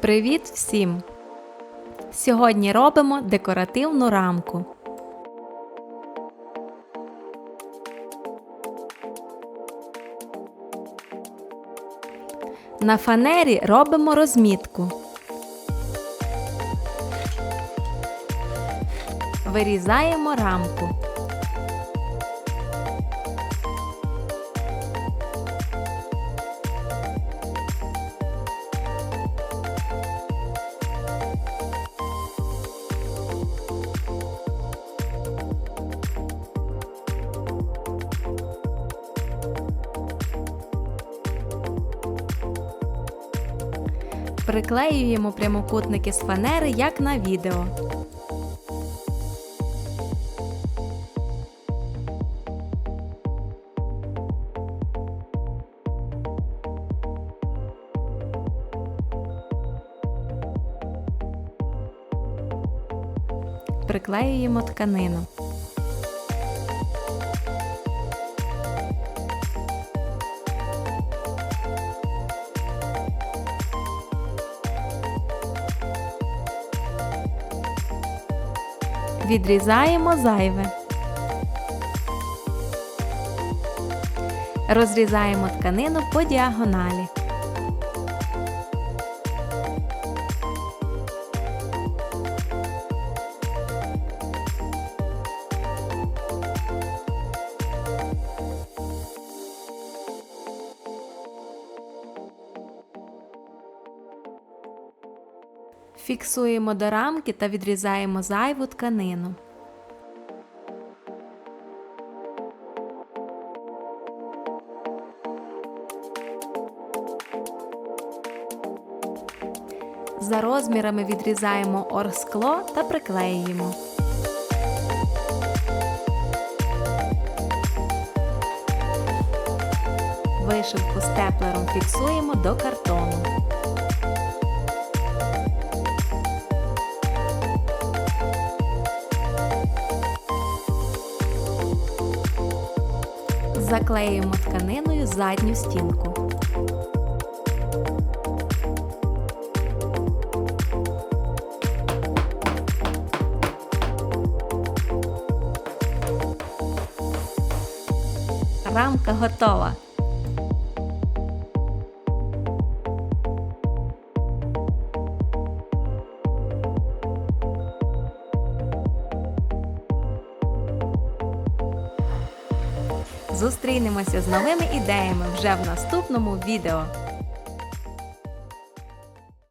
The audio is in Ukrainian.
Привіт всім! Сьогодні робимо декоративну рамку. На фанері робимо розмітку. Вирізаємо рамку. Приклеюємо прямокутники з фанери, як на відео. Приклеюємо тканину. Відрізаємо зайве. Розрізаємо тканину по діагоналі. Фіксуємо до рамки та відрізаємо зайву тканину. За розмірами відрізаємо орскло та приклеюємо. Вишивку степлером фіксуємо до картону. Заклеюємо тканиною задню стінку. Рамка готова. Зустрінемося з новими ідеями вже в наступному відео.